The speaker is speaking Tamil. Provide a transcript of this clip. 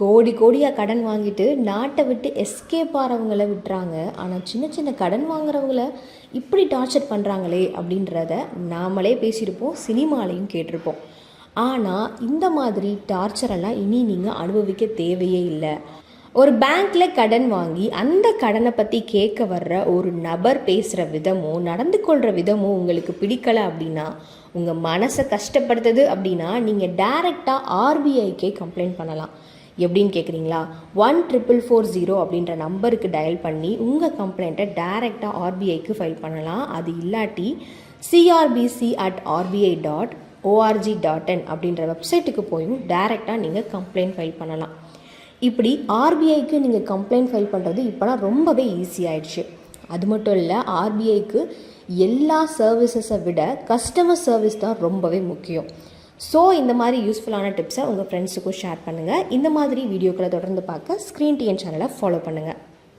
கோடி கோடியாக கடன் வாங்கிட்டு நாட்டை விட்டு எஸ்கேப் ஆகிறவங்கள விட்டுறாங்க. ஆனால் சின்ன சின்ன கடன் வாங்குறவங்கள இப்படி டார்ச்சர் பண்ணுறாங்களே அப்படின்றத நாமளே பேசியிருப்போம் சினிமாலையும் கேட்டிருப்போம். ஆனால் இந்த மாதிரி டார்ச்சரெல்லாம் இனி நீங்கள் அனுபவிக்க தேவையே இல்லை. ஒரு பேங்க்ல கடன் வாங்கி அந்த கடனை பற்றி கேட்க வர்ற ஒரு நபர் பேசுகிற விதமோ நடந்து கொள்கிற விதமோ உங்களுக்கு பிடிக்கல அப்படின்னா உங்கள் மனசை கஷ்டப்படுத்துது அப்படின்னா நீங்கள் டைரெக்டாக ஆர்பிஐக்கே கம்ப்ளைண்ட் பண்ணலாம். எப்படின்னு கேட்குறீங்களா ஒன் ட்ரிபிள் ஃபோர் ஜீரோ அப்படின்ற நம்பருக்கு டயல் பண்ணி உங்கள் கம்ப்ளைண்ட்டை டைரெக்டாக ஆர்பிஐக்கு ஃபைல் பண்ணலாம். அது இல்லாட்டி CRPC at RBI dot org dot in அப்படின்ற வெப்சைட்டுக்கு போயும் டைரெக்டாக நீங்கள் கம்ப்ளைண்ட் ஃபைல் பண்ணலாம். இப்படி ஆர்பிஐக்கு நீங்கள் கம்ப்ளைண்ட் ஃபைல் பண்ணுறது இப்போலாம் ரொம்பவே ஈஸி ஆயிடுச்சு. அது மட்டும் இல்லை ஆர்பிஐக்கு எல்லா சர்வீசஸை விட கஸ்டமர் சர்வீஸ் தான் ரொம்பவே முக்கியம். ஸோ இந்த மாதிரி யூஸ்ஃபுல்லான டிப்ஸை உங்கள் ஃப்ரெண்ட்ஸுக்கும் ஷேர் பண்ணுங்கள் இந்த மாதிரி வீடியோக்களை தொடர்ந்து பார்க்க ஸ்க்ரீன் டிஎன் சேனலை ஃபாலோ பண்ணுங்கள்